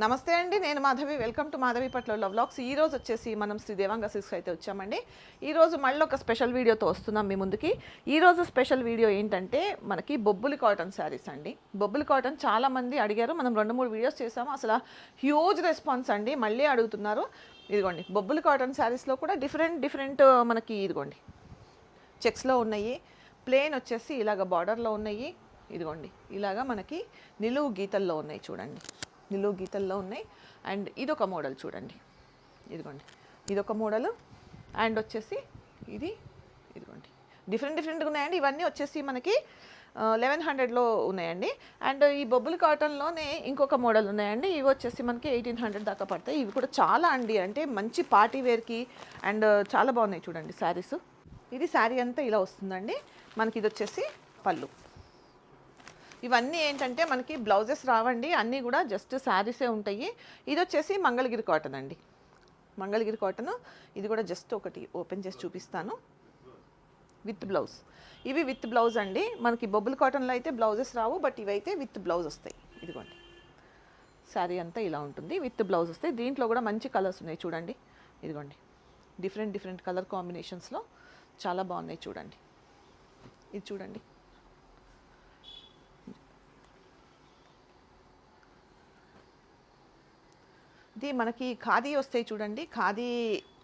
నమస్తే అండి నేను మాధవి. వెల్కమ్ టు మాధవి పట్ల వ్లాగ్స్ ఈ రోజు వచ్చేసి మనం శ్రీ దేవాంగ సిల్క్స్ అయితే వచ్చామండి. ఈరోజు మళ్ళీ ఒక స్పెషల్ వీడియోతో వస్తున్నాం మీ ముందుకి. ఈరోజు స్పెషల్ వీడియో ఏంటంటే మనకి బొబ్బులి కాటన్ శారీస్ అండి. బొబ్బులి కాటన్ చాలామంది అడిగారు. మనం రెండు మూడు వీడియోస్ చేసాము. అసలు హ్యూజ్ రెస్పాన్స్ అండి. మళ్ళీ అడుగుతున్నారు. ఇదిగోండి బొబ్బులి కాటన్ శారీస్లో కూడా డిఫరెంట్ డిఫరెంట్ uh, మనకి ఇదిగోండి. చెక్స్లో ఉన్నాయి. ప్లేన్ వచ్చేసి ఇలాగ బార్డర్లో ఉన్నాయి. ఇదిగోండి ఇలాగా మనకి నిలువు గీతల్లో ఉన్నాయి చూడండి. నిలువు గీతల్లో ఉన్నాయి. అండ్ ఇదొక మోడల్ చూడండి. ఇదిగోండి. ఇదొక మోడల్. అండ్ వచ్చేసి ఇది ఇదిగోండి. డిఫరెంట్ డిఫరెంట్గా ఉన్నాయండి. ఇవన్నీ వచ్చేసి మనకి లెవెన్ హండ్రెడ్లో ఉన్నాయండి. అండ్ ఈ బొబ్బులు కాటన్లోనే ఇంకొక మోడల్ ఉన్నాయండి. ఇవి వచ్చేసి మనకి ఎయిటీన్ హండ్రెడ్ దాకా పడతాయి. ఇవి కూడా చాలా అండి. అంటే మంచి పార్టీ వేర్కి అండ్ చాలా బాగున్నాయి చూడండి శారీస్. ఇది శారీ అంతా ఇలా వస్తుందండి. మనకి ఇది వచ్చేసి పళ్ళు. ఇవన్నీ ఏంటంటే మనకి బ్లౌజెస్ రావండి అన్నీ కూడా జస్ట్ శారీసే ఉంటాయి. ఇది వచ్చేసి మంగళగిరి కాటన్ అండి. మంగళగిరి కాటన్ ఇది కూడా జస్ట్ ఒకటి ఓపెన్ చేసి చూపిస్తాను. With blouse. ఇవి విత్ బ్లౌజ్ అండి. మనకి బొబ్బుల్ కాటన్లో అయితే బ్లౌజెస్ రావు బట్ ఇవైతే విత్ బ్లౌజ్ వస్తాయి. ఇదిగోండి. శారీ అంతా ఇలా ఉంటుంది. విత్ బ్లౌజ్ వస్తాయి దీంట్లో కూడా మంచి కలర్స్ ఉన్నాయి చూడండి. ఇదిగోండి. డిఫరెంట్ డిఫరెంట్ కలర్ కాంబినేషన్స్లో చాలా బాగున్నాయి చూడండి. ఇది చూడండి. ఇది మనకి ఖాదీ వస్తాయి చూడండి. ఖాదీ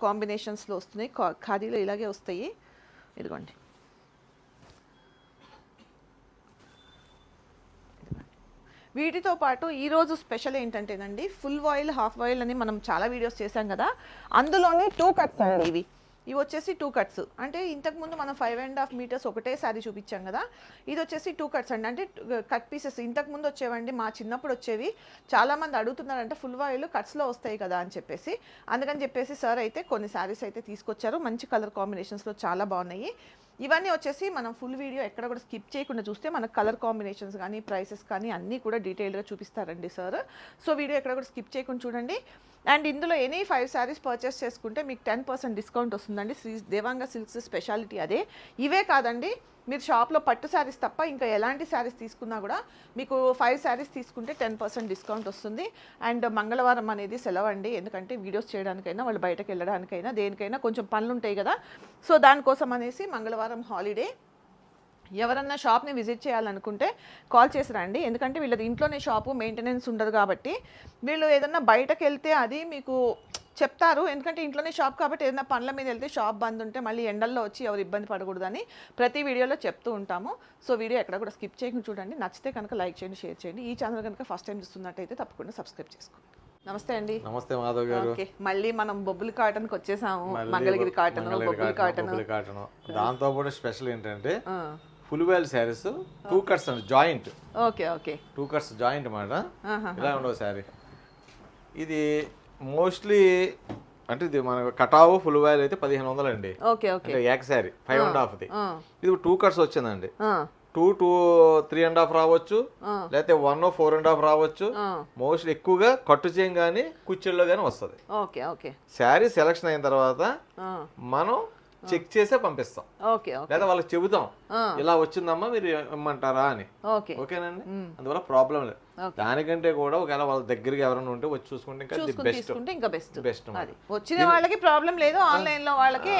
కాంబినేషన్స్లో వస్తున్నాయి. ఖాదీలో ఇలాగే వస్తాయి. ఇదిగోండి. వీటితో పాటు ఈరోజు స్పెషల్ ఏంటంటేనండి ఫుల్ ఆయిల్ హాఫ్ ఆయిల్ అని మనం చాలా వీడియోస్ చేశాం కదా. అందులోనే టూ కట్స్ అండి. ఇవి ఇవి వచ్చేసి టూ కట్స్ అంటే ఇంతకుముందు మనం ఫైవ్ అండ్ హాఫ్ మీటర్స్ ఒకటే సారీ చూపించాం కదా. ఇది వచ్చేసి టూ కట్స్ అండి. అంటే uh, కట్ పీసెస్ ఇంతకుముందు వచ్చేవండి మా చిన్నప్పుడు వచ్చేవి. చాలామంది అడుగుతున్నారంటే ఫుల్ వాయిల్ కట్స్లో వస్తాయి కదా అని చెప్పేసి. అందుకని చెప్పేసి సార్ అయితే కొన్ని శారీస్ అయితే తీసుకొచ్చారు. మంచి కలర్ కాంబినేషన్స్లో చాలా బాగున్నాయి. ఇవన్నీ వచ్చేసి మనం ఫుల్ వీడియో ఎక్కడ కూడా స్కిప్ చేయకుండా చూస్తే మనకు కలర్ కాంబినేషన్స్ కానీ ప్రైసెస్ కానీ అన్నీ కూడా డీటెయిల్గా చూపిస్తారండి సార్ సో వీడియో ఎక్కడ కూడా స్కిప్ చేయకుండా చూడండి. అండ్ ఇందులో ఎనీ ఫైవ్ శారీస్ పర్చేస్ చేసుకుంటే మీకు టెన్ పర్సెంట్ డిస్కౌంట్ వస్తుందండి. శ్రీ దేవాంగ సిల్క్స్ స్పెషాలిటీ అదే. ఇవే కాదండి. మీరు షాప్లో పట్టు శారీస్ తప్ప ఇంకా ఎలాంటి శారీస్ తీసుకున్నా కూడా మీకు ఫైవ్ శారీస్ తీసుకుంటే టెన్ పర్సెంట్ డిస్కౌంట్ వస్తుంది. అండ్ మంగళవారం అనేది సెలవు అండి ఎందుకంటే వీడియోస్ చేయడానికైనా వాళ్ళు బయటకు వెళ్ళడానికైనా దేనికైనా కొంచెం పనులు ఉంటాయి కదా. సో దానికోసం అనేసి మంగళవారం హాలిడే ఎవరన్నా షాప్ని విజిట్ చేయాలనుకుంటే కాల్ చేసి రండి. ఎందుకంటే వీళ్ళది ఇంట్లోనే షాపు మెయింటెనెన్స్ ఉండదు కాబట్టి. వీళ్ళు ఏదన్నా బయటకు వెళ్తే అది మీకు చెప్తారు. ఎందుకంటే ఇంట్లోనే షాప్ కాబట్టి ఏదైనా పనుల మీద వెళ్తే షాప్ బంద్ ఉంటే మళ్ళీ ఎండల్లో వచ్చి ఎవరు ఇబ్బంది పడకూడదని ప్రతి వీడియోలో చెప్తూ ఉంటాము. సో వీడియో ఎక్కడ కూడా స్కిప్ చేయకుండా చూడండి. నచ్చితే కనుక లైక్ చేయండి షేర్ చేయండి. ఈ ఛానల్ కనుక ఫస్ట్ టైం చూస్తున్నట్టయితే తప్పకుండా సబ్స్క్రైబ్ చేసుకోండి. నమస్తే అండి. నమస్తే మాధవ్ గారు. ఓకే. మళ్ళీ మనం బొబ్బులి కాటన్కి వచ్చేసాము. మళ్ళీ Mangalagiri cotton Bobbili cotton Bobbili cotton. దాంతో కూడా స్పెషల్ ఏంటంటే ఫుల్ వేల్ శారీస్ టూ కట్స్ అండి joint okay okay two cuts joint అన్నమాట ఆహా. ఇలా ఉండవు శారీ. ఇది మోస్ట్లీ అంటే ఇది మన కటావు ఫుల్ వేల్ అయితే పదిహేను వందలు అండి ఓకే ఓకే అంటే ఏక శారీ ఫైవ్ అండ్ హాఫ్ది ఆ, ఇది టూ కట్స్ వచ్చిందండి. Two two three and half రావచ్చు. లేకపోతే వన్ ఫోర్ అండ్ హాఫ్ రావచ్చు. మోస్ట్లీ ఎక్కువగా కట్టు చేయం కానీ కుర్చీల్లో కానీ వస్తుంది. ఓకే ఓకే శారీ సెలక్షన్ అయిన తర్వాత మనం చెక్ చేసే పంపిస్తాం. లేదా వాళ్ళకి చెబుతాం. ఇలా వచ్చిందమ్మా మీరు ఇమ్మంటారా అని. ఓకే. ఓకేనండి? అందువల్ల ప్రాబ్లం లేదు. దానికంటే కూడా ఒకవేళ వాళ్ళ దగ్గరికి ఎవరైనా ఉంటే వచ్చి చూసుకుంటే ఇంకా బెస్ట్. ఇంకా బెస్ట్. బెస్ట్ వచ్చిన వాళ్ళకి ప్రాబ్లం లేదు ఆన్లైన్లో వాళ్ళకి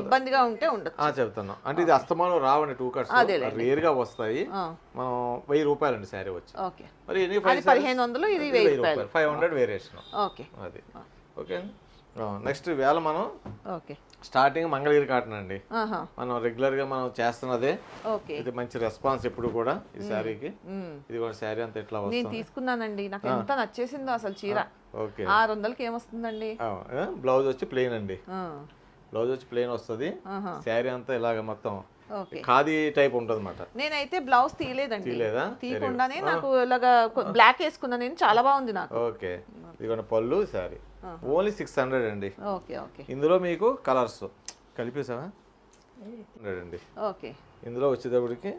ఇబ్బందిగా ఉంటే ఉండదు ఆ చెప్తున్నాం అంటే ఇది అస్తమానం రావండి టూ కట్స్ అదేలేండి. రేర్గా వస్తాయి. మనం వెయ్యి రూపాయలండి శారీ వచ్చి. ఓకే. మరి ఎన్ని పదిహేను వందలు ఇది వెయ్యి రూపాయలు. Five hundred variation. ఓకే. అది. ఓకే. నెక్స్ట్ వేళ మనం ఓకే. స్టార్టింగ్ మంగళగిరి కాటన్ అండి. మనం రెగ్యులర్గా మనం చేస్తున్నదే. ఓకే. ఇది మంచి రెస్పాన్స్ ఎప్పుడు కూడా ఈ శారీకి. ఇది కూడా శారీ అంతా ఇట్లా నేను తీసుకున్నానండి. నాకు ఎంత నచ్చేసిందో అసలు చీర. ఓకే. ఆరు వందలకి ఏమొస్తుందండి బ్లౌజ్ వచ్చి ప్లెయిన్ అండి. బ్లౌజ్ వచ్చి ప్లెయిన్ వస్తుంది. శారీ అంతా ఇలాగ మొత్తం ఖాదీ టైప్ ఉంటుంది అనమాట నేనైతే బ్లౌజ్ తీయలేదండి. తీయలేదా? తీయకుండానే నాకు ఇలాగా బ్లాక్ వేసుకున్నా నేను చాలా బాగుంది నాకు. ఓకే. ఇదిగోండి పళ్ళు శారీ. ఓన్లీ సిక్స్ హండ్రెడ్ అండి. Okay okay. ఇందులో మీకు కలర్స్. కలిపేసావా హండ్రెడ్ అండి. ఓకే. ఇందులో వచ్చేటప్పటికి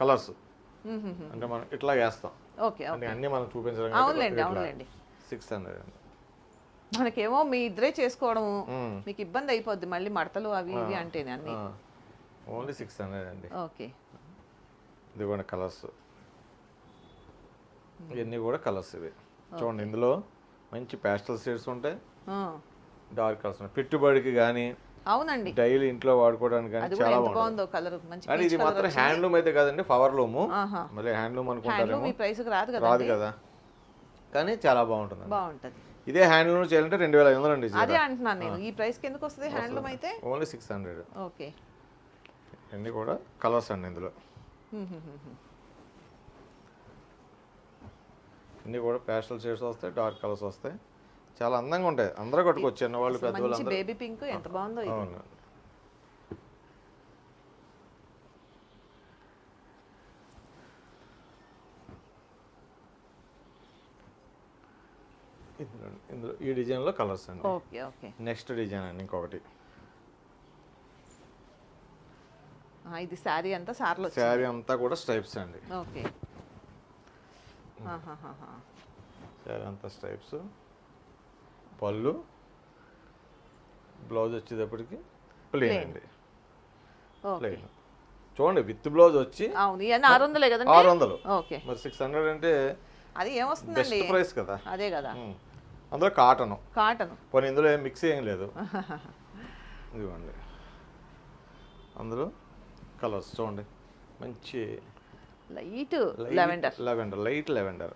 కలర్స్. అంటే మనం ఇట్లా వేస్తాం. ఓకే అంటే అన్ని మనం చూపించడం అవునులేండి అవునులేండి. సిక్స్ హండ్రెడ్ అండి. మనకేమో మీ ఇద్దరే చేసుకోవడము. మీకు ఇబ్బంది అయిపోద్ది మళ్ళీ మడతలు అవి ఇవి అంటేనే అన్ని. ఓన్లీ సిక్స్ హండ్రెడ్ అండి. ఓకే. ఇదిగోండి కలర్స్. ఇవన్నీ కూడా కలర్స్ ఇవి. చూడండి ఇందులో మంచి ప్యాస్టల్ షేడ్స్ ఉంటాయి. డార్క్ కలర్స్ ఉంటాయి పెట్టుబడికి కానీ అవునండి. డైలీ ఇంట్లో వాడుకోవడానికి కానీ చాలా బాగుందో కలర్ మంచి కానీ ఇది మాత్రం హ్యాండ్లూమ్ అయితే కదండి పవర్ లూము మళ్ళీ హ్యాండ్లూమ్ అనుకుంటారేమో ఈ ప్రైస్ రాదు కదా రాదు కదా. కానీ చాలా బాగుంటుంది. బాగుంటది. ఇదే హ్యాండ్లూమ్ చేయాలంటే రెండు వేల ఐదు వందలు అండి అదే అంటున్నాను నేను. ఈ ప్రైస్కి ఎందుకు వస్తుంది హ్యాండ్లూమ్ అయితే? Only six hundred. ఓకే. అన్నీ కూడా కలర్స్ అండి ఇందులో. అన్నీ కూడా ప్యాస్టల్ షేడ్స్ వస్తాయి డార్క్ కలర్స్ వస్తాయి. చాలా అందంగా ఉంటాయి. అందరూ కట్టుకోవచ్చు చిన్నవాళ్ళు పెద్దవాళ్ళు బేబీ పింక్ ఎంత బాగుందో అవును. ఇందులో ఈ డిజైన్లో కలర్స్ అండి. Okay okay. నెక్స్ట్ డిజైన్ అండి ఇంకొకటి. ఇది శారీ అంతా సార్లు శారీ అంతా కూడా స్ట్రైప్స్ అండి. ఓకే. శారీ అంతా స్ట్రైప్స్ పళ్ళు. బ్లౌజ్ వచ్చేటప్పటికి ప్లెయిన్. అండి. ప్లెయిన్. చూడండి విత్ బ్లౌజ్ వచ్చి ఆరు వందలే కదండి? ఆరు వందలు ఓకే. మరి సిక్స్ హండ్రెడ్ అంటే అది ఏమొస్తుందండి? ప్రైస్ కదా. అదే కదా. అందులో కాటన్. కాటన్. పోనీ ఇందులో ఏం మిక్స్ ఏం లేదు. ఇదిగోండి. అందులో కలర్స్ చూడండి. మంచి light lavender. Lavender light lavender.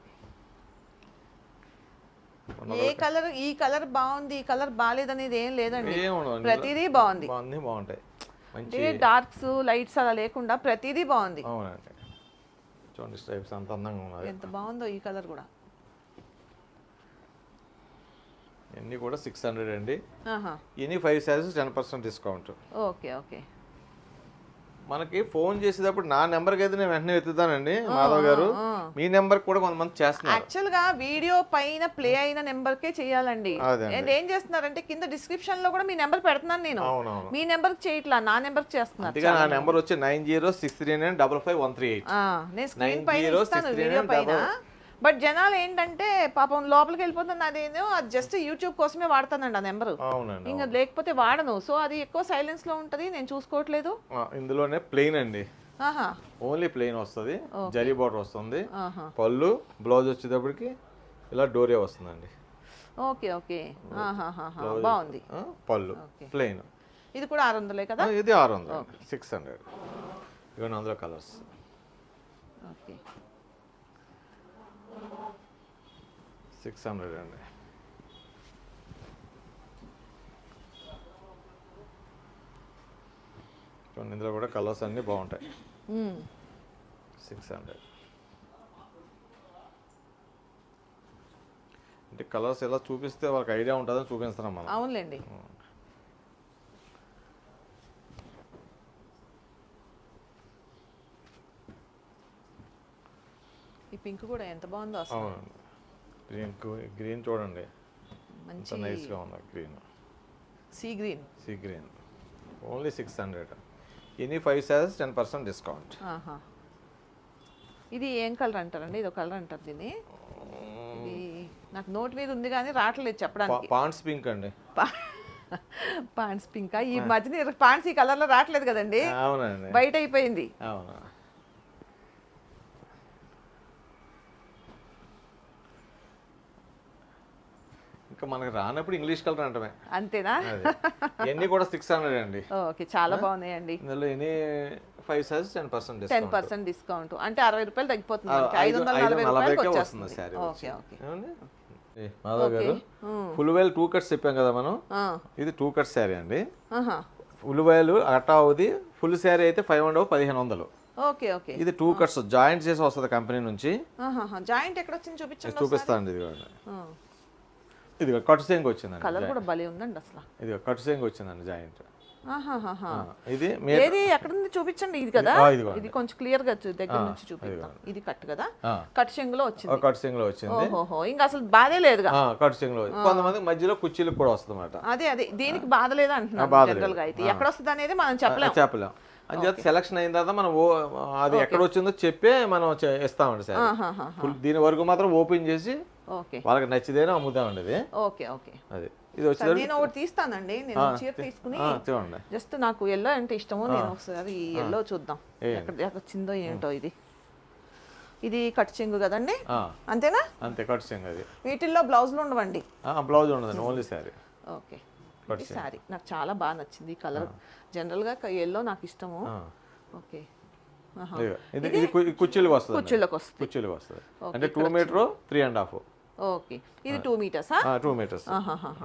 ఏ కలర్ ఈ కలర్ బాగుంది ఈ కలర్ బాగాలేదనేది ఏం లేదండి. ప్రతిదీ బాగుంది. బాగుంది బాగుంటాయి. మంచి అంటే డార్క్స్ లైట్స్ అలా లేకుండా ప్రతిదీ బాగుంది. అవునండి. చూడండి స్ట్రైప్స్ అంత అందంగా ఉన్నాయి. ఎంత బాగుందో ఈ కలర్ కూడా. ఇవన్నీ కూడా సిక్స్ హండ్రెడ్ అండి. Any five saris ten percent discount okay okay. మనకి ఫోన్ చేసేటప్పుడు నా నెంబర్కి అయితే నేను వెంటనే ఎత్తుతానండి మాధవ్ గారు. మీ నెంబర్ కూడా కొంతమంది చేస్తున్నారు. యాక్చువల్గా వీడియో పైన ప్లే అయిన నెంబర్ కే చేయాలండి. అండ్. ఏం చేస్తున్నారంటే కింద డిస్క్రిప్షన్లో కూడా మీ నెంబర్ పెడుతున్నాను నేను. మీ నెంబర్ చేయట్లా నా నెంబర్ చేస్తున్నారు. అందుకే నా నెంబర్ వచ్చి nine zero six three nine double five one three eight. నేను స్క్రీన్ పైన 90 ఇస్తాను 69 వీడియో పైన. బట్ జనాలు ఏంటంటే పాపం లోపలికి వెళ్ళిపోతుంది అదేదో అది జస్ట్ యూట్యూబ్ కోసమే వాడతానండి ఆ నెంబర్. అవునండి ఇంకా లేకపోతే వాడను. సో అది ఎక్కువ సైలెన్స్లో ఉంటది నేను చూసుకోవట్లేదు. ఇందులోనే ప్లెయిన్ అండి. ఆహా. ఓన్లీ ప్లెయిన్ వస్తుంది. జరీ బార్డర్ వస్తుంది. ఆహా. పళ్ళు బ్లౌజ్ వచ్చేటప్పటికి ఇలా డోరియా వస్తుందండి. Okay okay. బాగుంది. పళ్ళు. ప్లెయిన్ ఇది కూడా ఆరు వందలే కదా? ఇది ఆరు వందలు. సిక్స్ హండ్రెడ్ ఇవన్నీ అందులో కలర్స్ ఓకే. సిక్స్ హండ్రెడ్ అండి చూడండి ఇందులో కూడా కలర్స్ అన్నీ బాగుంటాయి. సిక్స్ హండ్రెడ్ అంటే కలర్స్ ఎలా చూపిస్తే వాళ్ళకి ఐడియా ఉంటుందని చూపిస్తున్నాం మనం. అవునులేండి. ఈ పింక్ కూడా ఎంత బాగుందో అసలు. అవునండి. గ్రీన్ గ్రీన్ చూడండి. మంచి నైస్గా ఉంది green sea green sea green only six hundred any five saris ten percent discount ఇది ఏం కలర్ అంటారండి? ఇది ఒక కలర్ అంటారు దీన్ని? ఇది నాకు నోట్ మీద ఉంది కానీ రావట్లేదు చెప్పడానికి. పాండ్స్ పింక్ అండి. పాండ్స్ పింక్ ఈ మధ్యన పాండ్స్ ఈ కలర్లో రావట్లేదు కదండి? అవునండి. బయట అయిపోయింది. అవును ఇంకా మనకి రానప్పుడు ఇంగ్లీష్ కలర్ అంటమే. అంతేనా? ఇవన్నీ కూడా సిక్స్ హండ్రెడ్ అండి ఓకే చాలా బాగున్నాయండి. ఇందులో any five size ten percent ten percent discount అంటే అరవై రూపాయలు తగ్గిపోతుంది. ఐదు వందల నలభై రూపాయలకి వస్తుంది శారీ ఓకే ఓకే. మాధవ్ గారు. ఫుల్ వేల్ టూ కట్స్ చెప్పాం కదా మనం? ఇది టూ కట్ శారీ అండి. ఉల్లిపాయలు అట్టా అవుది ఫుల్ శారీ అయితే ఫైవ్ హండ్రెడ్ పదిహేను వందలు. Okay okay. ఇది టూ కట్స్ జాయింట్ చేసి వస్తుంది కంపెనీ నుంచి. జాయింట్ ఎక్కడ వచ్చింది చూపించండి చూపిస్తాను ఇది. ఇది కట్ సేంగ్ వచ్చిందండి కలర్ కూడా భలే ఉందండి అసలు. ఇది కట్ సేంగ్ వచ్చిందండి జాయింట్. ఇది ఏది ఎక్కడ ఉంది చూపించండి ఇది కదా. ఇది కొంచెం క్లియర్గా చూ- దగ్గర నుంచి చూపిస్తాం ఇది కట్ కదా. కట్ చెంగులో వచ్చింది. కట్ సేంగ్లో వచ్చింది. ఓహోహో ఇంకా అసలు బాధే లేదుగా? కట్ సేంగ్లో కొంతమంది మధ్యలో కుర్చీలకు కూడా వస్తుంది అదే అదే. దీనికి బాధ లేదా లేదు. జనరల్గా అయితే. ఎక్కడ వస్తుంది అనేది మనం చెప్పలేం. చెప్పలేం అంచేత సెలక్షన్ అయిన తర్వాత మనం అది ఎక్కడ వచ్చిందో చెప్పే మనం ఇస్తామండి సార్. దీని వరకు మాత్రం ఓపెన్ చేసి ఓకే. వాళ్ళకి నచ్చిదేనో అమ్ముతామండి ఇది ఓకే ఓకే. అది. ఇది సరే, వచ్చేసరికి నేను ఒకటి తీస్తానండి. నేను చీర తీసుకుని చూడండి. జస్ట్ నాకు ఎల్లో అంటే ఇష్టము నేను ఒకసారి ఎల్లో చూద్దాం. ఎక్కడ ఎక్కడ వచ్చిందో ఏంటో ఇది. ఇది కట్ చెంగు కదండి? అంతేనా? అంతే కట్ సింగ్ అది. వీటిల్లో బ్లౌజులు ఉండవండి. బ్లౌజ్ ఉండదండి ఓన్లీ శారీ ఓకే. శారీ నాకు చాలా బాగా నచ్చింది కలర్. జనరల్గా ఎల్లో నాకు ఇష్టము. ఓకే. ఇది కుర్చీలకు వస్తుంది కుర్చీలకు వస్తుంది. కుర్చీలకు వస్తుంది. అంటే two metre three and half okay. ఇది టూ మీటర్సా టూ మీటర్స్.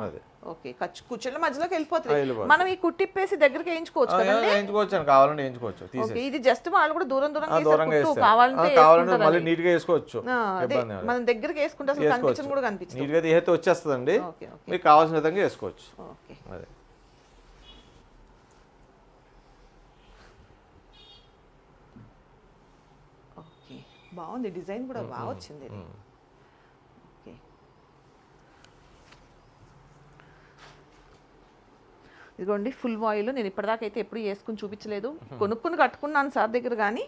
అదే. ఓకే. ఖర్చు కుర్చీల మధ్యలోకి వెళ్ళిపోతుంది. మనం ఈ కుట్టిప్పేసి దగ్గరికి వేయించుకోవచ్చు వేయించుకోవచ్చు అండి. కావాలంటే వేయించుకోవచ్చు. ఓకే. ఇది జస్ట్ వాళ్ళు కూడా దూరం దూరం వేస్తారు. కావాలంటే కావాలంటే మళ్ళీ. నీట్గా వేసుకోవచ్చు. మనం దగ్గరికి వేసుకుంటే అసలు కూడా కనిపించదు నీట్గా వచ్చేస్తుందండి. Okay okay. మీకు కావాల్సిన విధంగా వేసుకోవచ్చు. ఓకే. అదే. ఓకే. బాగుంది. డిజైన్ కూడా బాగా వచ్చింది ఇది. ఓకే ఇదిగోండి ఫుల్ వాయిల్ నేను ఇప్పటిదాకా అయితే ఎప్పుడు వేసుకుని చూపించలేదు. కొనుక్కుని కట్టుకున్నాను సార్ దగ్గర కానీ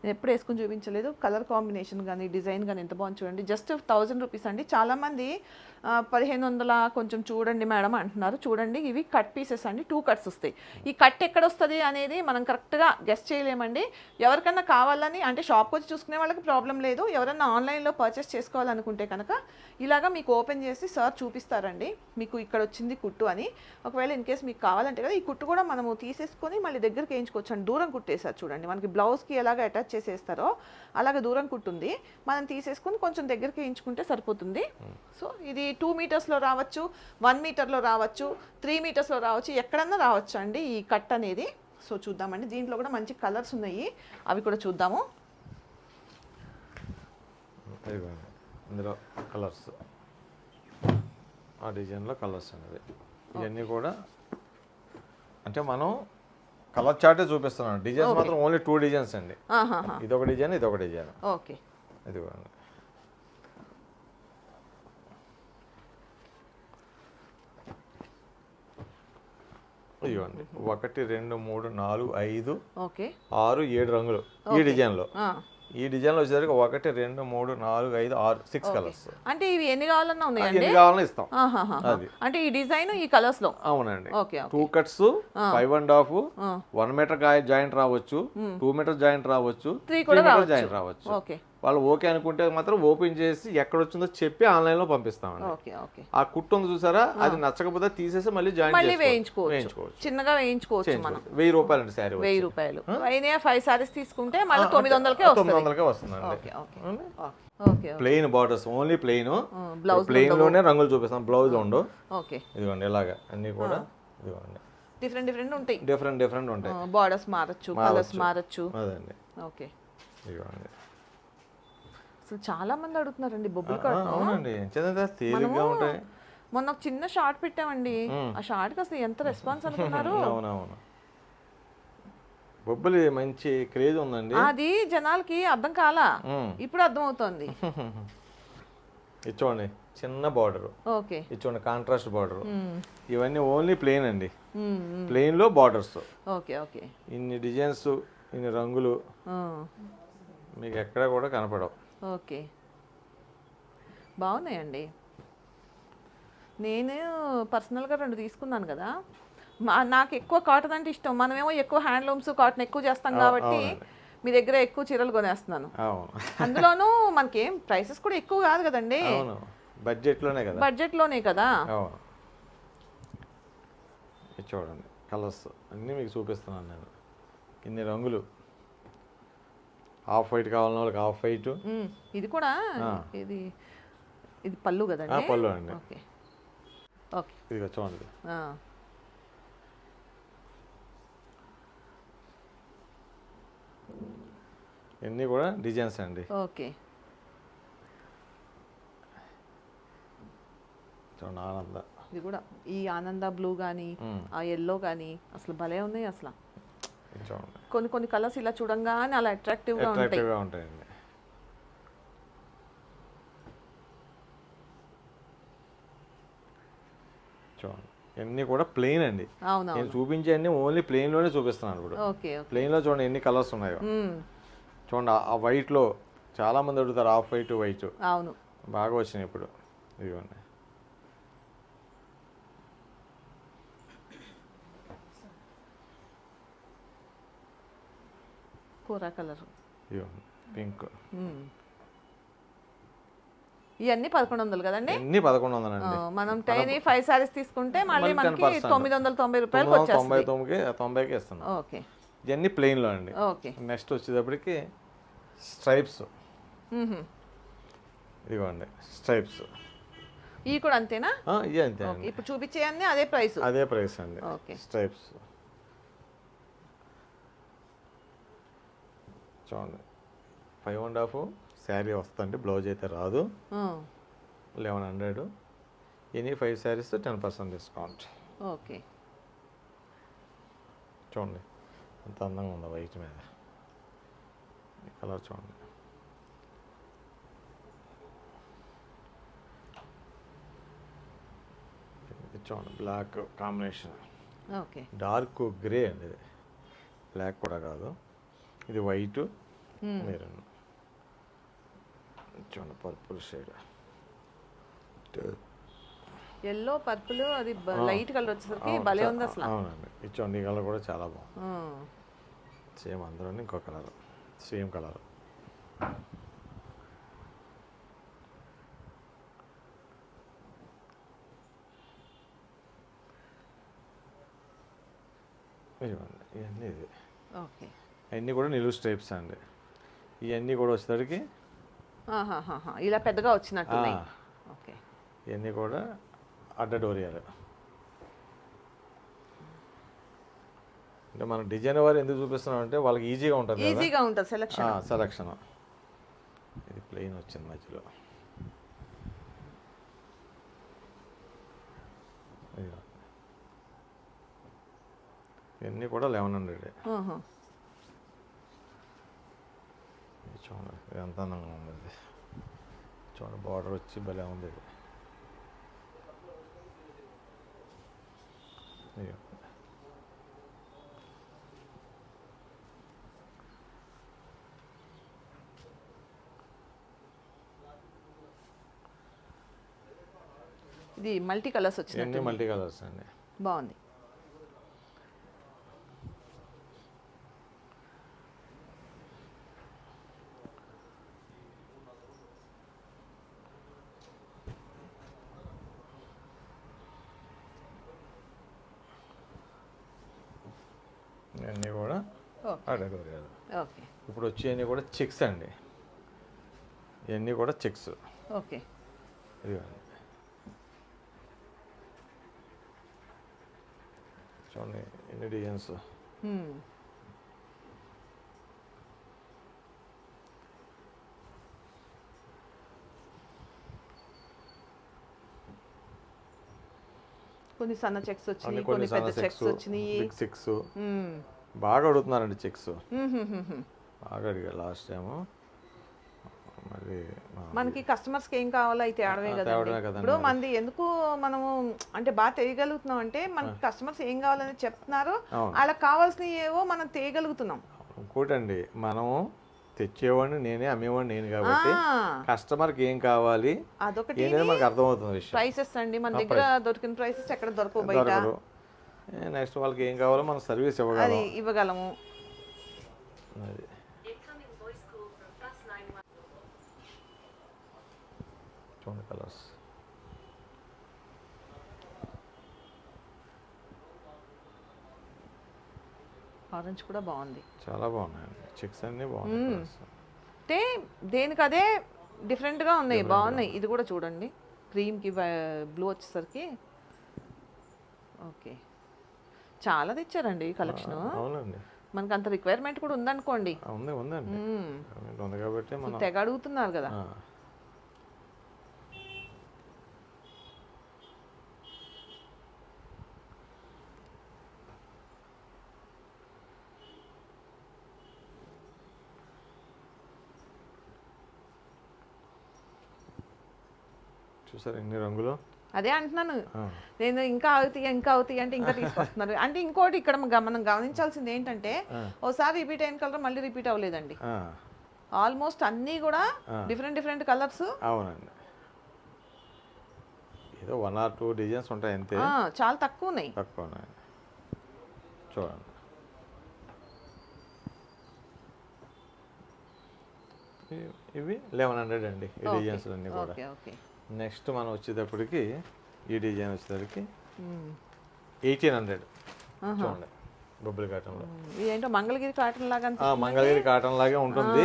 నేను ఎప్పుడు వేసుకుని చూపించలేదు. కలర్ కాంబినేషన్ కానీ డిజైన్ కానీ ఎంత బాగుంది చూడండి. జస్ట్ థౌజండ్ రూపీస్ అండి. చాలామంది పదిహేను వందల కొంచెం చూడండి మేడం అంటున్నారు. చూడండి ఇవి కట్ పీసెస్ అండి. టూ కట్స్ వస్తాయి. ఈ కట్ ఎక్కడ వస్తుంది అనేది మనం కరెక్ట్గా గెస్ట్ చేయలేమండి. ఎవరికన్నా కావాలని అంటే షాప్కి వచ్చి చూసుకునే వాళ్ళకి ప్రాబ్లం లేదు. ఎవరన్నా ఆన్లైన్లో పర్చేస్ చేసుకోవాలనుకుంటే కనుక ఇలాగా మీకు ఓపెన్ చేసి సార్ చూపిస్తారండి. మీకు ఇక్కడ వచ్చింది కుట్టు అని. ఒకవేళ ఇన్ కేస్ మీకు కావాలంటే కదా ఈ కుట్టు కూడా మనము తీసేసుకొని మళ్ళీ దగ్గరికి వేయించుకోవచ్చు అండి దూరం కుట్టేసారు చూడండి. మనకి బ్లౌజ్కి ఎలాగ అటాచ్ చేసేస్తారో అలాగే దూరం కుట్టుంది. మనం తీసేసుకొని కొంచెం దగ్గరికి వేయించుకుంటే సరిపోతుంది. సో ఇది టూ మీటర్స్లో రావచ్చు వన్ మీటర్లో రావచ్చు త్రీ మీటర్స్లో రావచ్చు ఎక్కడన్నా రావచ్చు అండి ఈ కట్ అనేది. సో చూద్దామండి. దీంట్లో కూడా మంచి కలర్స్ ఉన్నాయి. అవి కూడా చూద్దాము. ఇందులో కలర్స్. ఆ డిజైన్లో కలర్స్ అనేది ఇవన్నీ కూడా అంటే మనం కలర్ చార్టే చూపిస్తున్నాం. డిజైన్స్ మాత్రం ఓన్లీ టూ డిజైన్స్ అండి. ఇదొక డిజైన్ ఇదొక డిజైన్. ఓకే. ఇదిగోండి ఇదిగోండి ఒకటి రెండు మూడు నాలుగు ఐదు ఆరు ఏడు రంగులు ఈ డిజైన్లో. ఆ. ఈ డిజైన్లో వచ్చేసరికి ఒకటి రెండు మూడు నాలుగు ఐదు ఆరు సిక్స్ కలర్స్. అంటే ఇవి ఎన్ని కావాలన్నా ఉన్నాయండి? ఎన్ని కావాలన్నా ఇస్తాం. అది. అంటే ఈ డిజైన్ ఈ కలర్స్లో అవునండి two cuts five and half one metre joint రావచ్చు. టూ మీటర్ జాయింట్ రావచ్చు. త్రీ కూడా మీటర్ జాయింట్ రావచ్చు. ఓకే. వాళ్ళు ఓకే అనుకుంటే మాత్రం ఓపెన్ చేసి ఎక్కడ వచ్చిందో చెప్పి ఆన్లైన్లో పంపిస్తామండి. Okay okay. ఆ కుట్టు ఉంది చూసారా? అది నచ్చకపోతే తీసేసి మళ్ళీ జాయిన్. వేయించుకోవచ్చు. చిన్నగా వేయించుకోవచ్చు మనం. వెయ్యి రూపాయలు అండి శారీ వెయ్యి రూపాయలు. అయినా ఫైవ్ సారీస్ తీసుకుంటే మళ్ళీ తొమ్మిది వందలకే తొమ్మిది వందలకే వస్తుందండి. Okay okay. Okay plain borders only plain blouse ప్లెయిన్లోనే రంగులు చూపిస్తాం. Blouse okay. ఇదిగోండి ఇలాగా. అన్ని కూడా ఇదిగోండి. డిఫరెంట్ డిఫరెంట్ ఉంటాయి. డిఫరెంట్ డిఫరెంట్ ఉంటాయి. బార్డర్స్ మారచ్చు కలర్స్ మారచ్చు. అదండి. ఓకే. ఇదిగోండి. అసలు చాలా మంది అడుగుతున్నారండి బొబ్బులు కట్ మొన్న ఒక చిన్న షార్ట్ పెట్టామండి. ఆ షార్ట్కి అసలు ఎంత రెస్పాన్స్ అనుకున్నారు? బొబ్బులి మంచి క్రేజ్ ఉందండి. అది జనాలకి అర్థం కాలా. ఇప్పుడు అర్థమవుతోంది. ఇది చూడండి చిన్న బార్డర్. ఓకే. ఇది చూడండి కాంట్రాస్ట్ బార్డర్. ఇవన్నీ ఓన్లీ ప్లెయిన్ అండి. ప్లెయిన్లో బార్డర్స్. Okay okay. ఇన్ని డిజైన్స్ ఇన్ని రంగులు మీకు ఎక్కడ కూడా కనపడవు. ఓకే. బాగున్నాయండి. నేను పర్సనల్గా రెండు తీసుకున్నాను కదా. మా నాకు ఎక్కువ కాటన్ అంటే ఇష్టం. మనమేమో ఎక్కువ హ్యాండ్లూమ్స్ కాటన్ ఎక్కువ చేస్తాం కాబట్టి మీ దగ్గర ఎక్కువ చీరలు కొనేస్తున్నాను. అందులోనూ మనకేం ప్రైసెస్ కూడా ఎక్కువ కాదు కదండి. బడ్జెట్లోనే కదా. బడ్జెట్లోనే కదా. చూడండి కలర్స్ అన్నీ మీకు చూపిస్తున్నాను నేను. ఇన్ని రంగులు. హాఫ్ వైట్ కావాలన్న వాళ్ళకి హాఫ్ వైట్. ఇది కూడా ఇది ఇది పళ్ళు కదండి? పళ్ళు అండి. ఓకే. ఓకే. ఇదిగో చూడండి. ఆ. ఇవన్నీ కూడా డిజైన్స్ అండి. ఓకే. చూడండి ఆనంద. ఇది కూడా ఈ ఆనంద బ్లూ కానీ ఆ ఎల్లో కానీ అసలు భలే ఉన్నాయి అసలు. ఇది చూడండి కొన్ని కొన్ని కలర్స్ ఇలా చూడంగానే అలా అట్రాక్టివ్గా ఉంటాయి. అట్రాక్టివ్గా ఉంటాయండి. చూడండి. ఇవన్నీ కూడా ప్లెయిన్ అండి. అవును నేను చూపించే అన్ని ఓన్లీ ప్లెయిన్లోనే చూపిస్తున్నాను ఇప్పుడు. Okay okay. ప్లెయిన్లో చూడండి ఎన్ని కలర్స్ ఉన్నాయో. చూడండి ఆ- ఆ వైట్లో చాలా మంది అడుగుతారు హాఫ్ వైట్ వైట్ అవును. బాగా వచ్చినాయి ఇప్పుడు. ఇదిగోండి. కూర కలర్ పింక్. ఇవన్నీ పదకొండు వందలు కదండి? ఎన్ని పదకొండు ఆ, వందలండి మనం టైనీ ఫైవ్ సారీస్ తీసుకుంటే మళ్ళీ మనకి 10% తొమ్మిది వందల తొంభై తొమ్మిది వందల తొంభై తొమ్మిదికి తొంభైకి ఇస్తున్నాం. ఓకే. ఇవన్నీ ప్లెయిన్లో అండి. ఓకే. నెక్స్ట్ వచ్చేటప్పటికి స్ట్రైప్స్. ఇదిగోండి స్ట్రైప్స్ ఇవి కూడా అంతేనా? ఇవి అంతే అండి. ఇప్పుడు చూపించేయన్నీ అదే ప్రైస్. అదే ప్రైస్ అండి. ఓకే. స్ట్రైప్స్ చూడండి. ఫైవ్ అండ్ హాఫ్ శారీ వస్తుంది బ్లౌజ్ అయితే రాదు. Eleven hundred any five saris ten percent discount okay చూడండి ఎంత అందంగా ఉందో వైట్ మీద. కలర్ చూడండి. చూడండి black combination okay dark grey అండి ఇది. బ్లాక్ కూడా కాదు. ఇది వైట్ మెరూన్ చూడండి పర్పుల్ షేడ్. ఎల్లో పర్పుల్ అది లైట్ కలర్ వచ్చేసరికి భలే ఉంది అసలు. అవునండి. ఈ కలర్ కూడా చాలా బాగుంది. సేమ్ అందులో ఇంకో కలర్. Same colour. ఇవ్వండి ఇవన్నీ ఇది. ఓకే. అన్నీ కూడా నిలువు స్టైప్స్ అండి. ఇవన్నీ కూడా వచ్చేసరికి. ఇలా పెద్దగా వచ్చినట్టు ఓకే. ఇవన్నీ కూడా అడ్డడోరియాలు అంటే మనం డిజైన్ వారు ఎందుకు చూపిస్తున్నాం అంటే వాళ్ళకి ఈజీగా ఉంటుంది ఈజీగా ఉంటుంది సెలెక్షన్ సెలక్షన్ ఇది ప్లెయిన్ వచ్చింది మధ్యలో. ఇవన్నీ కూడా లెవెన్ హండ్రెడ్ చూడండి ఎంత అందంగా ఉంది చూడండి బార్డర్ వచ్చి భలే ఉంది ఇది. ఇది మల్టీ కలర్స్ వచ్చినట్టు మల్టీ కలర్స్ అండి బాగుంది ఇవన్నీ కూడా అడగలేదు ఓకే. ఇప్పుడు వచ్చేవన్నీ కూడా చెక్స్ అండి. ఇవన్నీ కూడా చెక్స్. ఓకే. ఇదిగోండి. చూడండి ఎన్ని డిజైన్స్. కొన్ని సన్న చెక్స్ అన్ని వచ్చినాయి కొన్ని పెద్ద చెక్స్ వచ్చినాయి. బిగ్. బాగా అడుగుతున్నారండి చెక్స్. బాగా అడిగారు లాస్ట్ టైము. మనకి కస్టమర్స్కి ఏం కావాలో అయితే తేవడమే కదండి. ఇప్పుడు. మనది ఎందుకు మనము అంటే బాగా తెలియగలుగుతున్నాం అంటే మనకి కస్టమర్స్ ఏం కావాలని చెప్తున్నారు. వాళ్ళకి కావాల్సినవి ఏవో మనం తేయగలుగుతున్నాం. ఇంకోటండి మనము తెచ్చేవాడిని నేనే అమ్మేవాడిని నేను కాబట్టి ఆ, కస్టమర్కి ఏం కావాలి అదొకటి మనకు అర్థమవుతుంది ప్రైసెస్ అండి. మన దగ్గర దొరికిన ప్రైసెస్ ఎక్కడ దొరకవు బయట. నెక్స్ట్ వాళ్ళకి ఏం కావాలో మనం సర్వీస్ ఇవ్వగలం. ఇవ్వగలము. అది. చూడండి కలర్స్ ఆరెంజ్ కూడా బాగుంది. చాలా బాగున్నాయండి. చెక్స్ అన్నీ బాగున్నాయి. అంటే దేనికి అదే డిఫరెంట్గా ఉన్నాయి బాగున్నాయి. ఇది కూడా చూడండి. క్రీమ్కి బ్లూ వచ్చేసరికి. ఓకే చాలా తెచ్చారండి కలెక్షన్ అవునండి. మనకు అంత రిక్వైర్మెంట్ కూడా ఉందనుకోండి. ఉంది ఉందండి. ఉంది కాబట్టి మనం తెగ అడుగుతున్నారు కదా. చూసారు ఎన్ని రంగులు? అదే అంటున్నాను. నేను ఇంకా అవుతాయి ఇంకా అవుతాయి అంటే ఇంకా తీసుకొస్తున్నారు. అంటే ఇంకోటి ఇక్కడ మనం గమనించాల్సింది ఏంటంటే ఓసారి రిపీట్ అయిన కలర్ మళ్ళీ రిపీట్ అవ్వలేదండి. ఆల్మోస్ట్ అన్నీ కూడా డిఫరెంట్ డిఫరెంట్ కలర్స్. అవునండి. ఏదో వన్ ఆర్ టూ డిజైన్స్ ఉంటాయి అంతే. చాలా తక్కువ ఉన్నాయి. తక్కువ ఉన్నాయి చూడండి. ఇవి- ఇవి లెవెన్ హండ్రెడ్ అండి ఈ డిజైన్స్ అన్నీ కూడా. Okay okay. నెక్స్ట్ మనం వచ్చేటప్పటికి ఈ డిజైన్ వచ్చేసరికి ఎయిటీన్ హండ్రెడ్. చూడండి బొబ్బులి కాటన్లో. ఇదేంటో మంగళగిరి కాటన్ లాగా మంగళగిరి కాటన్ లాగే ఉంటుంది.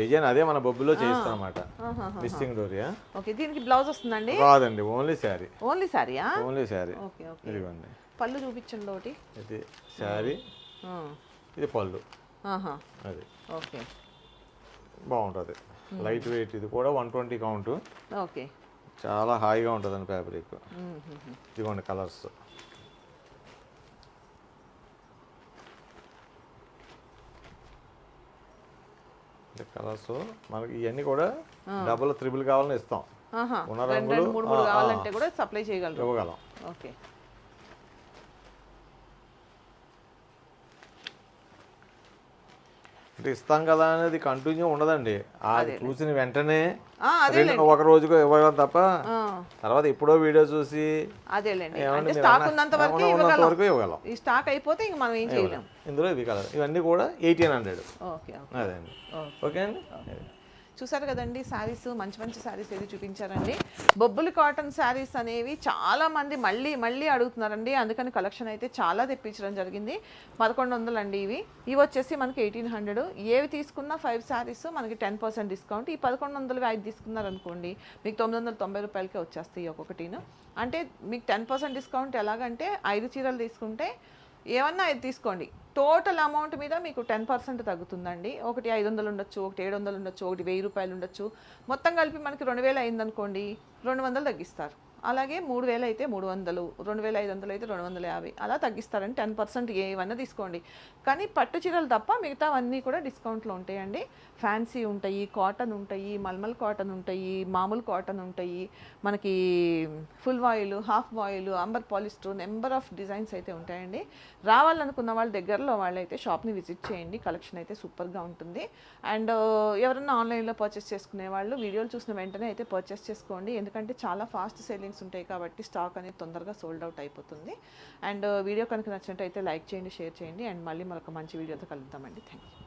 డిజైన్ అదే మన బొబ్బులో చేయిస్తాం అన్నమాట మిస్సింగ్ డోరియా ఓకే దీనికి బ్లౌజ్ వస్తుందండి? కాదండి ఓన్లీ శారీ. ఓన్లీ శారీయా ఓన్లీ శారీ. Okay okay. ఇదిగోండి. పళ్ళు చూపించండి ఒకటి. ఇది శారీ ఇది పళ్ళు. ఆహా. అది. ఓకే. బాగుంటుంది. లైట్ వెయిట్ ఇది కూడా వన్ ట్వంటీ కౌంట్. ఓకే. చాలా హాయిగా ఉంటుందండి ఫ్యాబ్రిక్. ఇదిగోండి కలర్స్ కలర్స్ మనకి ఇవన్నీ కూడా డబుల్ త్రిబుల్ కావాలని ఇస్తాం. ఉన్న రంగులు, రెండు మూడు మూడు ఆ, ఆ. కావాలంటే కూడా సప్లై చేయగలరు. ఇవ్వగలం. ఓకే. ఇస్తాం కదా అనేది కంటిన్యూ ఉండదండి. అది చూసిన వెంటనే ఒక రోజుకు ఇవ్వగలం తప్ప. తర్వాత ఎప్పుడో వీడియో చూసి అదేలేండి. స్టాక్ ఉన్నంత వరకు ఇవ్వగలం. ఈ స్టాక్ అయిపోతే ఇంక మనం ఏం చేయలేం. ఇందులో ఇవి కలర్. ఇవన్నీ కూడా ఎయిటీన్ హండ్రెడ్ అదే అండి. ఓకే. అండి? చూసారు కదండి శారీస్ మంచి మంచి శారీస్ ఏది చూపించారండి. బొబ్బులు కాటన్ శారీస్ అనేవి చాలామంది మళ్ళీ మళ్ళీ అడుగుతున్నారండి. అందుకని కలెక్షన్ అయితే చాలా తెప్పించడం జరిగింది. పదకొండు వందలు అండి ఇవి. ఇవి వచ్చేసి మనకి ఎయిటీన్ హండ్రెడ్. ఏవి తీసుకున్నా ఫైవ్ శారీస్ మనకి టెన్ పర్సెంట్ డిస్కౌంట్ ఈ పదకొండు వందలు ఐదు తీసుకున్నారనుకోండి మీకు తొమ్మిది వందల తొంభై రూపాయలకే వచ్చేస్తాయి ఒక్కొక్కటిను. అంటే మీకు టెన్ పర్సెంట్ డిస్కౌంట్ ఎలాగంటే ఐదు చీరలు తీసుకుంటే ఏమన్నా ఇది తీసుకోండి. టోటల్ అమౌంట్ మీద మీకు టెన్ పర్సెంట్ తగ్గుతుందండి. ఒకటి ఐదు వందలు ఉండొచ్చు ఒకటి ఏడు వందలు ఉండొచ్చు ఒకటి వెయ్యి రూపాయలు ఉండొచ్చు. మొత్తం కలిపి మనకి రెండు వేలు అయిందనుకోండి రెండు వందలు తగ్గిస్తారు. అలాగే మూడు వేలు అయితే మూడు వందలు రెండు వేల ఐదు వందలు అయితే రెండు వందల యాభై. అలా తగ్గిస్తారండి టెన్ పర్సెంట్ ఏవన్నా తీసుకోండి. కానీ పట్టు చీరలు తప్ప మిగతావన్నీ కూడా డిస్కౌంట్లో ఉంటాయండి. ఫ్యాన్సీ ఉంటాయి కాటన్ ఉంటాయి మల్మల్ కాటన్ ఉంటాయి మామూలు కాటన్ ఉంటాయి. మనకి full voile half voile amber polyester number of designs అయితే ఉంటాయండి. రావాలనుకున్న వాళ్ళ దగ్గరలో వాళ్ళైతే షాప్ని విజిట్ చేయండి. కలెక్షన్ అయితే సూపర్గా ఉంటుంది. అండ్ ఎవరన్నా ఆన్లైన్లో పర్చేస్ చేసుకునే వాళ్ళు వీడియోలు చూసిన వెంటనే అయితే పర్చేస్ చేసుకోండి. ఎందుకంటే చాలా ఫాస్ట్ సేలింగ్స్ ఉంటాయి కాబట్టి స్టాక్ అనేది తొందరగా సోల్డ్ అవుట్ అయిపోతుంది. అండ్ వీడియో కనుక నచ్చినట్టయితే లైక్ చేయండి షేర్ చేయండి. అండ్ మళ్ళీ మరొక మంచి వీడియోతో కలుద్దామండి. Thank you